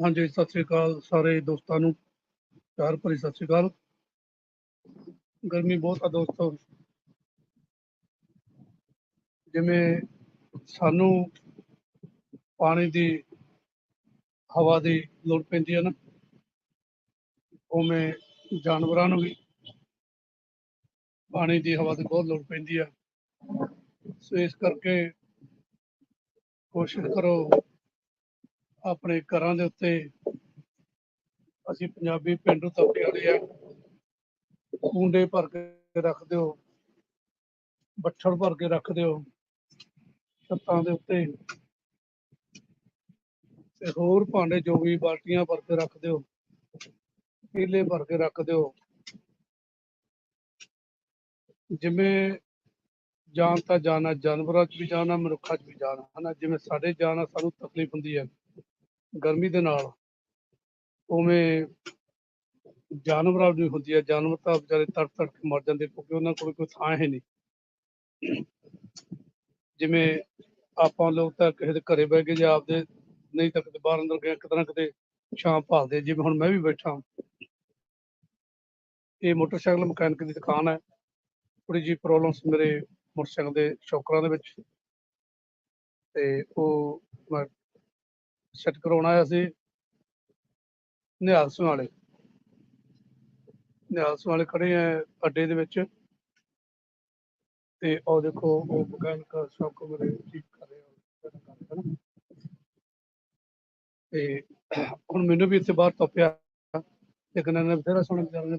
ਹਾਂਜੀ, ਸਤਿ ਸ੍ਰੀ ਅਕਾਲ ਸਾਰੇ ਦੋਸਤਾਂ ਨੂੰ। ਪਿਆਰ ਭਰੀ ਸਤਿ ਸ੍ਰੀ ਅਕਾਲ। ਗਰਮੀ ਬਹੁਤ ਆ ਦੋਸਤੋ। ਜਿਵੇਂ ਸਾਨੂੰ ਪਾਣੀ ਦੀ, ਹਵਾ ਦੀ ਲੋੜ ਪੈਂਦੀ ਹੈ ਨਾ, ਉਵੇਂ ਜਾਨਵਰਾਂ ਨੂੰ ਵੀ ਪਾਣੀ ਦੀ ਹਵਾ ਦੀ ਬਹੁਤ ਲੋੜ ਪੈਂਦੀ ਆ। ਸੋ ਇਸ ਕਰਕੇ ਕੋਸ਼ਿਸ਼ ਕਰੋ ਆਪਣੇ ਘਰਾਂ ਦੇ ਉੱਤੇ। ਅਸੀਂ ਪੰਜਾਬੀ ਪਿੰਡੂ ਤਬਕੇ ਵਾਲੇ ਆ। ਕੁੰਡੇ ਭਰ ਕੇ ਰੱਖ ਦਿਓ ਬੱਠਲ ਭਰ ਕੇ ਰੱਖ ਦਿਓ ਛੱਤਾਂ ਦੇ ਉੱਤੇ। ਤੇ ਹੋਰ ਭਾਂਡੇ ਜੋ ਵੀ ਬਾਲਟੀਆਂ ਭਰ ਕੇ ਰੱਖ ਦਿਓ ਪੀਲੇ ਭਰ ਕੇ ਰੱਖ ਦਿਓ ਜਿਵੇਂ ਜਾਨ ਤਾਂ ਜਾਣਾ ਜਾਨਵਰਾਂ 'ਚ ਵੀ ਜਾਣਾ ਮਨੁੱਖਾਂ 'ਚ ਵੀ ਜਾਣਾ ਹਨਾ, ਜਿਵੇਂ ਸਾਡੇ ਜਾਣਾ ਸਾਨੂੰ ਤਕਲੀਫ ਹੁੰਦੀ ਹੈ ਗਰਮੀ ਦੇ ਨਾਲ ਉਵੇਂ ਜਾਨਵਰਾਂ ਨੂੰ ਹੁੰਦੀ ਹੈ, ਜਾਨਵਰ ਤਾਂ ਵਿਚਾਰੇ ਤੜ ਤੜ ਕੇ ਮਰ ਜਾਂਦੇ ਕਿਉਂਕਿ ਉਹਨਾਂ ਕੋਲ ਕੋਈ ਥਾਂ ਹੈ ਨਹੀਂ। ਜਿਵੇਂ ਆਪਾਂ ਲੋਕ ਤਾਂ ਕਿਸੇ ਦੇ ਘਰੇ ਬਹਿ ਕੇ ਜਾਂ ਆਪਦੇ ਨਹੀਂ ਤਾਂ ਬਾਹਰ ਅੰਦਰ ਗਏ, ਕਿਤੇ ਨਾ ਕਿਤੇ ਛਾਂ ਭਾਲਦੇ ਜਿਵੇਂ ਹੁਣ ਮੈਂ ਵੀ ਬੈਠਾ ਇਹ ਮੋਟਰਸਾਈਕਲ ਮਕੈਨਿਕ ਦੀ ਦੁਕਾਨ ਹੈ। ਥੋੜੀ ਜੀ ਪ੍ਰੋਬਲਮਸ ਮੇਰੇ ਮੋਟਰਸਾਈਕਲ ਦੇ ਸ਼ੌਕਰਾਂ ਦੇ ਵਿੱਚ। ਤੇ ਉਹ ਮੈਂ ਸੈੱਟ ਕਰਾਉਣ ਆਇਆ ਸੀ। ਨਿਹਾਲ ਸਿੰਘ ਵਾਲੇ। ਨਿਹਾਲ ਸਿੰਘ ਵਾਲੇ ਖੜੇ ਆ ਅੱਡੇ ਦੇ ਵਿੱਚ। ਤੇ ਉਹ ਦੇਖੋ, ਉਹ ਮਕੈਨਿਕ ਸ਼ੌਕ ਮੇਰੇ ਠੀਕ ਕਰ ਰਹੇ। ਹੋ ਤੇ ਹੁਣ ਮੈਨੂੰ ਵੀ ਇੱਥੇ ਬਾਹਰ ਤੱਪਿਆ ਲੇਕਿਨ ਇਹਨੇ ਬਥੇਰਾ ਸੋਹਣਾ ਵਿਚਾਰੇ ਨੇ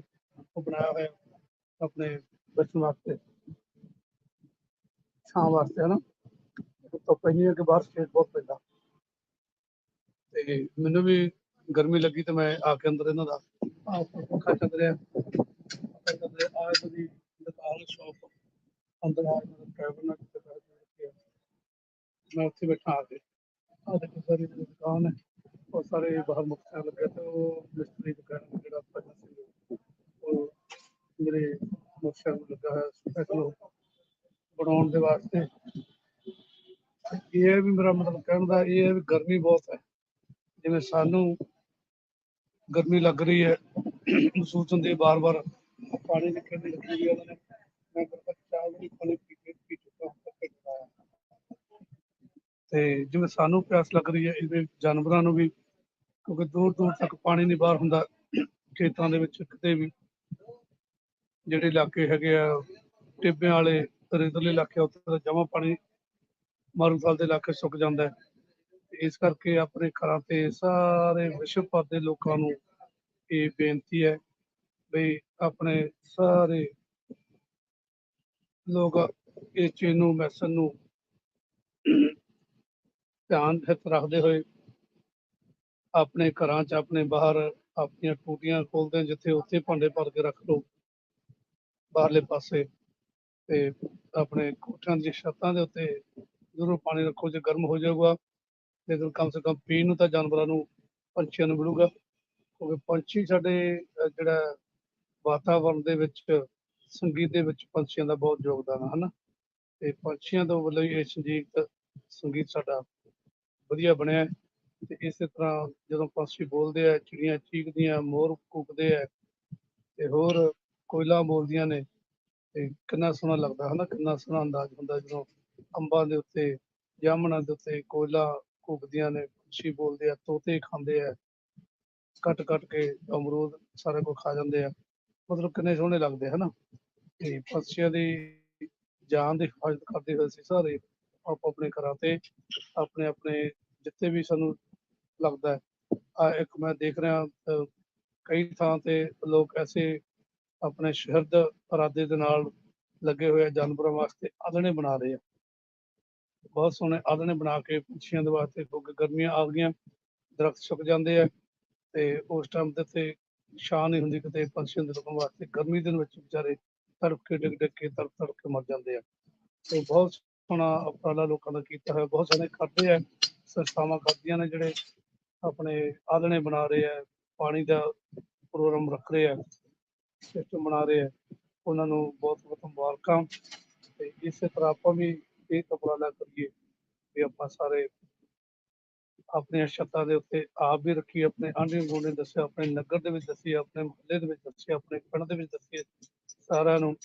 ਉਹ ਬਣਾਇਆ ਹੋਇਆ ਆਪਣੇ ਬਚਣ ਵਾਸਤੇ। ਛਾਂ ਵਾਸਤੇ, ਹਨਾ? ਤੋਂ ਪਹਿਲੀ ਕਿ ਬਾਹਰ ਸਟੇਟ ਬਹੁਤ ਪੈਂਦਾ। ਤੇ ਮੈਨੂੰ ਵੀ ਗਰਮੀ ਲੱਗੀ ਤੇ ਮੈਂ ਆ ਕੇ ਅੰਦਰ ਇਹਨਾਂ ਦਾ ਪੱਖਾ ਚੱਲ ਰਿਹਾ। ਪੱਖਾ ਚੱਲ ਰਿਹਾ। ਆਹ ਦੀ ਦੁਕਾਨ ਸ਼ਾਪ ਅੰਦਰ ਆ ਕੇ ਡਰਾਈਵਰ ਨਾਲ ਕਿਤੇ ਬੈਠ ਕੇ ਮੈਂ ਉੱਥੇ ਬੈਠਾ ਆ ਕੇ। ਆਹ ਦੇਖੋ ਸਾਰੀ ਦੁਕਾਨ ਹੈ ਉਹ ਸਾਰੇ ਬਾਹਰ ਮੁਕਤਸਰ ਲੱਗੇ ਤੇ ਉਹ ਮਿਸਤਰੀ ਦੁਕਾਨ ਜਿਹੜਾ ਭਜਨ ਸਿੰਘ ਉਹ ਮੇਰੇ ਮੁਕਤਸਰ ਨੂੰ ਲੱਗਾ ਹੈ ਸਪੈਸ਼ਲ ਬਣਾਉਣ ਦੇ ਵਾਸਤੇ। ਇਹ ਵੀ ਮੇਰਾ ਮਤਲਬ ਕਹਿਣ ਦਾ ਇਹ ਹੈ ਵੀ ਗਰਮੀ ਬਹੁਤ ਜਿਵੇਂ ਸਾਨੂੰ ਗਰਮੀ ਲੱਗ ਰਹੀ ਹੈ, ਮਹਿਸੂਸ ਹੁੰਦੀ ਹੈ ਬਾਰ-ਬਾਰ। ਪਾਣੀ ਦੀ ਲੱਗੀ ਉਹਨਾਂ ਨੇ ਮੈਂ ਤਾਂ ਚਾਹ ਵੀ ਪਾਣੀ ਪੀ ਕੇ ਪੀ ਚੁੱਕਾ ਹਾਂ ਤੇ ਜਿਵੇਂ ਸਾਨੂੰ ਪਿਆਸ ਲੱਗ ਰਹੀ ਹੈ, ਇਹਦੇ ਜਾਨਵਰਾਂ ਨੂੰ ਵੀ, ਕਿਉਂਕਿ ਦੂਰ ਦੂਰ ਤੱਕ ਪਾਣੀ ਨਹੀਂ ਬਾਹਰ ਹੁੰਦਾ, ਖੇਤਾਂ ਦੇ ਵਿੱਚ ਕਿਤੇ ਵੀ। ਜਿਹੜੇ ਇਲਾਕੇ ਹੈਗੇ ਆ, ਟਿੱਬਿਆਂ ਵਾਲੇ ਰੇਤਲੇ ਇਲਾਕੇ ਉੱਥੇ ਤਾਂ ਜਮਾ ਪਾਣੀ ਮਾਰੂਥਲ ਦੇ ਇਲਾਕੇ ਸੁੱਕ ਜਾਂਦਾ ਹੈ। ਇਸ ਕਰਕੇ ਆਪਣੇ ਘਰਾਂ ਤੇ ਸਾਰੇ ਵਿਸ਼ਵ ਭਰ ਦੇ ਲੋਕਾਂ ਨੂੰ ਇਹ ਬੇਨਤੀ ਹੈ ਵੀ ਆਪਣੇ ਸਾਰੇ ਲੋਕ ਇਸ ਚੀਜ਼ ਨੂੰ ਮੈਸਨ ਨੂੰ ਧਿਆਨ ਹਿੱਤ ਰੱਖਦੇ ਹੋਏ ਆਪਣੇ ਘਰਾਂ 'ਚ, ਆਪਣੇ ਬਾਹਰ ਆਪਣੀਆਂ ਟੂਟੀਆਂ ਖੋਲਦੇ ਜਿੱਥੇ ਉੱਥੇ ਭਾਂਡੇ ਭਰ ਕੇ ਰੱਖ ਲਓ, ਬਾਹਰਲੇ ਪਾਸੇ ਤੇ ਆਪਣੇ ਕੋਠਿਆਂ ਦੀ ਛੱਤਾਂ ਦੇ ਉੱਤੇ ਜ਼ਰੂਰ ਪਾਣੀ ਰੱਖੋ, ਜੇ ਗਰਮ ਹੋ ਜਾਊਗਾ ਲੇਕਿਨ ਕਮ ਸੇ ਕਮ ਪੀਣ ਨੂੰ ਤਾਂ ਜਾਨਵਰਾਂ ਨੂੰ ਪੰਛੀਆਂ ਨੂੰ ਮਿਲੂਗਾ। ਕਿਉਂਕਿ ਪੰਛੀ ਸਾਡੇ ਅਹ, ਜਿਹੜਾ ਵਾਤਾਵਰਣ ਦੇ ਵਿੱਚ ਸੰਗੀਤ ਦੇ ਵਿੱਚ ਪੰਛੀਆਂ ਦਾ ਬਹੁਤ ਯੋਗਦਾਨ ਹੈ ਹਨਾ? ਤੇ ਪੰਛੀਆਂ ਤੋਂ ਵੱਲੋਂ ਹੀ ਇਹ ਸੰਗੀਤ ਸੰਗੀਤ ਸਾਡਾ ਵਧੀਆ ਬਣਿਆ ਹੈ। ਤੇ ਇਸੇ ਤਰ੍ਹਾਂ ਜਦੋਂ ਪੰਛੀ ਬੋਲਦੇ ਆ ਚਿੜੀਆਂ ਚੀਕਦੀਆਂ ਮੋਰ ਕੂਕਦੇ ਆ ਤੇ ਹੋਰ ਕੋਇਲਾਂ ਬੋਲਦੀਆਂ ਨੇ ਤੇ ਕਿੰਨਾ ਸੋਹਣਾ ਲੱਗਦਾ ਹਨਾ? ਕਿੰਨਾ ਸੋਹਣਾ ਅੰਦਾਜ਼ ਹੁੰਦਾ ਜਦੋਂ ਅੰਬਾਂ ਦੇ ਉੱਤੇ ਜਾਮਣਾਂ ਦੇ ਉੱਤੇ ਕੋਇਲਾਂ ਕੂਕਦੀਆਂ ਨੇ, ਪੰਛੀ ਬੋਲਦੇ ਆ, ਤੋਤੇ ਖਾਂਦੇ ਆ, ਕੱਟ ਕੱਟ ਕੇ ਅਮਰੂਦ ਸਾਰਾ ਕੁਝ ਖਾ ਜਾਂਦੇ ਆ। ਮਤਲਬ ਕਿੰਨੇ ਸੋਹਣੇ ਲੱਗਦੇ ਹਨਾ? ਤੇ ਪੰਛੀਆਂ ਦੀ ਜਾਨ ਦੀ ਹਿਫਾਜ਼ਤ ਕਰਦੇ ਹੋਏ ਸੀ ਸਾਰੇ ਆਪੋ ਆਪਣੇ ਘਰਾਂ ਤੇ ਆਪਣੇ ਆਪਣੇ ਜਿੱਥੇ ਵੀ ਸਾਨੂੰ ਲੱਗਦਾ ਆ ਇੱਕ ਮੈਂ ਦੇਖ ਰਿਹਾ ਕਈ ਥਾਂ ਤੇ ਲੋਕ ਐਸੇ ਆਪਣੇ ਸ਼ਹਿਰਦ ਇਰਾਦੇ ਦੇ ਨਾਲ ਲੱਗੇ ਹੋਏ ਜਾਨਵਰਾਂ ਵਾਸਤੇ ਆਲਣੇ ਬਣਾ ਰਹੇ ਆ। ਬਹੁਤ ਸੋਹਣੇ ਆਲਣੇ ਬਣਾ ਕੇ ਪੰਛੀਆਂ ਦੇ ਵਾਸਤੇ, ਕਿਉਂਕਿ ਗਰਮੀਆਂ ਆ ਗਈਆਂ, ਦਰਖਤ ਸੁੱਕ ਜਾਂਦੇ ਆ ਤੇ ਉਸ ਟਾਈਮ ਦੇ ਤੇ ਛਾਂ ਨਹੀਂ ਹੁੰਦੀ ਕਿਤੇ ਪੰਛੀਆਂ ਦੇ ਲੋਕਾਂ ਵਾਸਤੇ। ਗਰਮੀ ਦੇ ਵਿੱਚ ਵਿਚਾਰੇ ਤੜਫ ਕੇ ਡਿੱਗ ਡਿੱਗ ਕੇ ਤੜਫ ਤੜਫ ਕੇ ਮਰ ਜਾਂਦੇ ਆ। ਤੇ ਬਹੁਤ ਸੋਹਣਾ ਉਪਰਾਲਾ ਲੋਕਾਂ ਦਾ ਕੀਤਾ ਹੋਇਆ, ਬਹੁਤ ਸਾਰੇ ਕਰਦੇ ਆ, ਸੰਸਥਾਵਾਂ ਕਰਦੀਆਂ ਨੇ ਜਿਹੜੇ ਆਪਣੇ ਆਲਣੇ ਬਣਾ ਰਹੇ ਆ, ਪਾਣੀ ਦਾ ਪ੍ਰੋਗਰਾਮ ਰੱਖ ਰਹੇ ਆ ਸਿਸਟਮ ਬਣਾ ਰਹੇ ਆ। ਉਹਨਾਂ ਨੂੰ ਬਹੁਤ ਬਹੁਤ ਮੁਬਾਰਕਾਂ। ਤੇ ਇਸੇ ਤਰ੍ਹਾਂ ਆਪਾਂ ਵੀ ਇਹ ਉਪਰਾਲਾ ਕਰੀਏ ਵੀ ਆਪਾਂ ਸਾਰੇ ਆਪਣੀਆਂ ਛੱਤਾਂ ਦੇ ਉੱਤੇ ਆਪ ਵੀ ਰੱਖੀ ਆਪਣੇ ਆਂਢੀ ਗੁਆਂਢੀ ਨੇ ਦੱਸਿਆ ਆਪਣੇ ਨਗਰ ਦੇ ਵਿੱਚ ਦੱਸੀ ਆਪਣੇ ਮੁਹੱਲੇ ਦੇ ਵਿੱਚ ਦੱਸੀ ਆਪਣੇ ਪਿੰਡ ਦੇ ਵਿੱਚ ਦੱਸੀ ਸਾਰਿਆਂ ਨੂੰ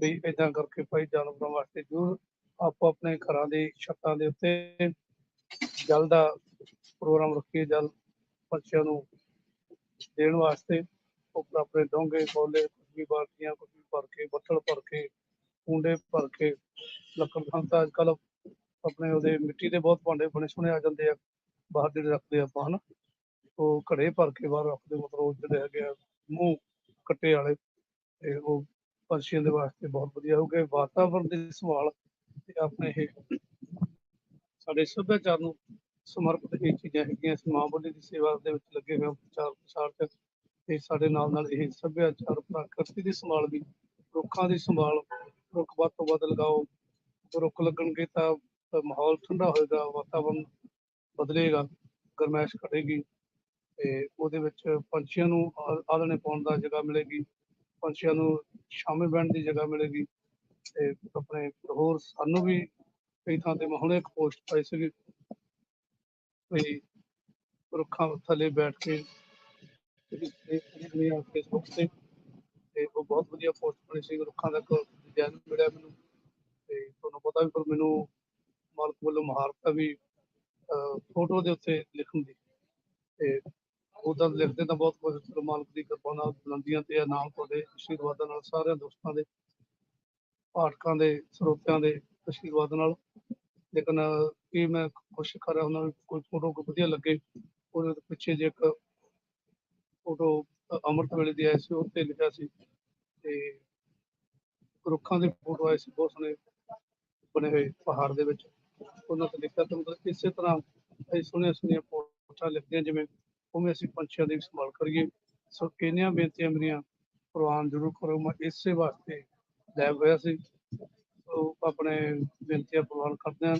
ਵੀ ਏਦਾਂ ਕਰਕੇ ਭਾਈ ਜਾਨਵਰਾਂ ਵਾਸਤੇ ਜ਼ਰੂਰ ਆਪੋ ਆਪਣੇ ਘਰਾਂ ਦੀ ਛੱਤਾਂ ਦੇ ਉੱਤੇ ਜਲ ਦਾ ਪ੍ਰੋਗਰਾਮ ਰੱਖੀਏ, ਜਲ ਪੰਛੀਆਂ ਨੂੰ ਦੇਣ ਵਾਸਤੇ ਉੱਪਰ ਆਪਣੇ ਡੋਂਗੇ, ਬੋਲੇ ਕੁਝ ਵੀ ਬਾਲਟੀਆਂ ਕੁਝ ਵੀ ਭਰ ਕੇ ਬੱਤਲ ਭਰ ਕੇ ਕੁੰਡੇ ਭਰ ਕੇ ਲੱਕੜ ਖਾਂ ਤਾਂ ਅੱਜ ਕੱਲ ਆਪਣੇ ਉਹਦੇ ਮਿੱਟੀ ਦੇ ਬਹੁਤ ਭਾਂਡੇ ਬਣੇ ਸੋਹਣੇ ਆ ਜਾਂਦੇ ਆ, ਬਾਹਰ ਜਿਹੜੇ ਰੱਖਦੇ ਆਪਾਂ ਹਨਾ, ਉਹ ਘੜੇ ਭਰ ਕੇ ਬਾਹਰ ਰੱਖਦੇ, ਮਤਲਬ ਉਹ ਜਿਹੜੇ ਹੈਗੇ ਆ ਮੂੰਹ ਕੱਟੇ ਵਾਲੇ, ਤੇ ਉਹ ਪੰਛੀਆਂ ਦੇ ਵਾਸਤੇ ਬਹੁਤ ਵਧੀਆ ਹੋਊਗਾ। ਵਾਤਾਵਰਣ ਦੀ ਸੰਭਾਲ ਤੇ ਆਪਣੇ ਇਹ ਸਾਡੇ ਸੱਭਿਆਚਾਰ ਨੂੰ ਸਮਰਪਿਤ ਇਹ ਚੀਜ਼ਾਂ ਹੈਗੀਆਂ ਅਸੀਂ ਮਾਂ ਬੋਲੀ ਦੀ ਸੇਵਾ ਦੇ ਵਿੱਚ ਲੱਗੇ ਹੋਏ ਪ੍ਰਚਾਰ ਪ੍ਰਸਾਰ ਚ, ਤੇ ਸਾਡੇ ਨਾਲ ਨਾਲ ਇਹ ਸੱਭਿਆਚਾਰ, ਪ੍ਰਕਿਰਤੀ ਦੀ ਸੰਭਾਲ ਵੀ, ਰੁੱਖਾਂ ਦੀ ਸੰਭਾਲ ਰੁੱਖ ਵੱਧ ਤੋਂ ਵੱਧ ਲਗਾਓ। ਰੁੱਖ ਲੱਗਣਗੇ ਤਾਂ ਮਾਹੌਲ ਠੰਡਾ ਹੋਏਗਾ, ਵਾਤਾਵਰਨ ਬਦਲੇਗਾ ਗਰਮੈਸ਼ ਘਟੇਗੀ ਤੇ ਉਹਦੇ ਵਿੱਚ ਪੰਛੀਆਂ ਨੂੰ ਆ- ਆਲਣੇ ਪਾਉਣ ਦਾ ਜਗ੍ਹਾ ਮਿਲੇਗੀ, ਪੰਛੀਆਂ ਨੂੰ ਛਾਵੇਂ ਬਹਿਣ ਦੀ ਜਗ੍ਹਾ ਮਿਲੇਗੀ ਤੇ ਆਪਣੇ ਹੋਰ ਸਾਨੂੰ ਵੀ ਕਈ ਥਾਂ ਤੇ ਮੈਂ ਹੁਣੇ ਇੱਕ ਪੋਸਟ ਪਾਈ ਸੀਗੀ ਵੀ ਰੁੱਖਾਂ ਥੱਲੇ ਬੈਠ ਕੇ ਜਿਹੜੀ ਫੇਸਬੁੱਕ ਤੇ ਤੇ ਉਹ ਬਹੁਤ ਵਧੀਆ ਪੋਸਟ ਬਣੀ ਸੀ ਰੁੱਖਾਂ ਦਾ ਇੱਕ ਮਿਲਿਆ ਮੈਨੂੰ। ਤੇ ਤੁਹਾਨੂੰ ਪਤਾ ਵੀ ਪਰ ਮੈਨੂੰ ਮਾਲਕ ਵੱਲੋਂ ਮੁਹਾਰਤ ਵੀ ਫੋਟੋ ਦੇ ਉੱਤੇ ਲਿਖਣ ਦੀ। ਤੇ ਉਦਾਂ ਲਿਖਦੇ ਤਾਂ ਬਹੁਤ ਕੁਝ ਚਲੋ ਮਾਲਕ ਦੀ ਕਿਰਪਾ ਨਾਲ ਬੁਲੰਦੀਆਂ ਤੇ ਆ ਨਾਮ ਤੁਹਾਡੇ ਆਸ਼ੀਰਵਾਦਾਂ ਨਾਲ, ਸਾਰਿਆਂ ਦੋਸਤਾਂ ਦੇ, ਪਾਠਕਾਂ ਦੇ, ਸਰੋਤਿਆਂ ਦੇ ਆਸ਼ੀਰਵਾਦ ਨਾਲ। ਲੇਕਿਨ ਇਹ ਮੈਂ ਕੋਸ਼ਿਸ਼ ਕਰ ਰਿਹਾ ਉਹਨਾਂ ਨੂੰ ਕੋਈ ਫੋਟੋ ਕੋਈ ਵਧੀਆ ਲੱਗੇ। ਉਹਦੇ ਪਿੱਛੇ ਜੇ ਇੱਕ ਫੋਟੋ ਅੰਮ੍ਰਿਤ ਵੇਲੇ ਦੀ ਆਈ ਸੀ, ਉਹ ਤੇ ਲਿਖਿਆ ਸੀ। ਤੇ ਰੁੱਖਾਂ ਦੇ ਫੋਟੋ ਆਏ ਸੀ ਬਹੁਤ ਸੋਹਣੇ ਬਣੇ ਹੋਏ ਪਹਾੜ ਦੇ ਵਿੱਚ। ਉਹਨਾਂ ਤੇ ਲਿਖਿਆ ਤਾਂ ਮਤਲਬ ਇਸੇ ਤਰ੍ਹਾਂ ਅਸੀਂ ਸੋਹਣੀਆਂ ਸੋਹਣੀਆਂ ਪੋਸਟਾਂ ਲਿਖਦੇ ਜਿਵੇਂ ਉਵੇਂ ਅਸੀਂ ਪੰਛੀਆਂ ਦੀ ਸੰਭਾਲ ਕਰੀਏ। ਸੋ ਇੰਨੀਆਂ ਬੇਨਤੀਆਂ ਮੇਰੀਆਂ ਪ੍ਰਵਾਨ ਜ਼ਰੂਰ ਕਰੋ ਮੈਂ ਇਸੇ ਵਾਸਤੇ ਲੈ ਹੋਇਆ ਸੀ। ਸੋ ਆਪਣੇ ਬੇਨਤੀਆਂ ਪ੍ਰਵਾਨ ਕਰਦੇ ਹਾਂ।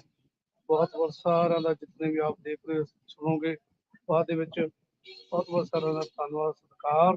ਬਹੁਤ ਬਹੁਤ ਸਾਰਿਆਂ ਦਾ ਜਿਤਨੇ ਵੀ ਆਪ ਦੇਖ ਰਹੇ ਹੋ, ਸੁਣੋਗੇ। ਬਾਅਦ ਦੇ ਵਿੱਚ ਬਹੁਤ ਬਹੁਤ ਸਾਰਿਆਂ ਦਾ ਧੰਨਵਾਦ ਸਤਿਕਾਰ।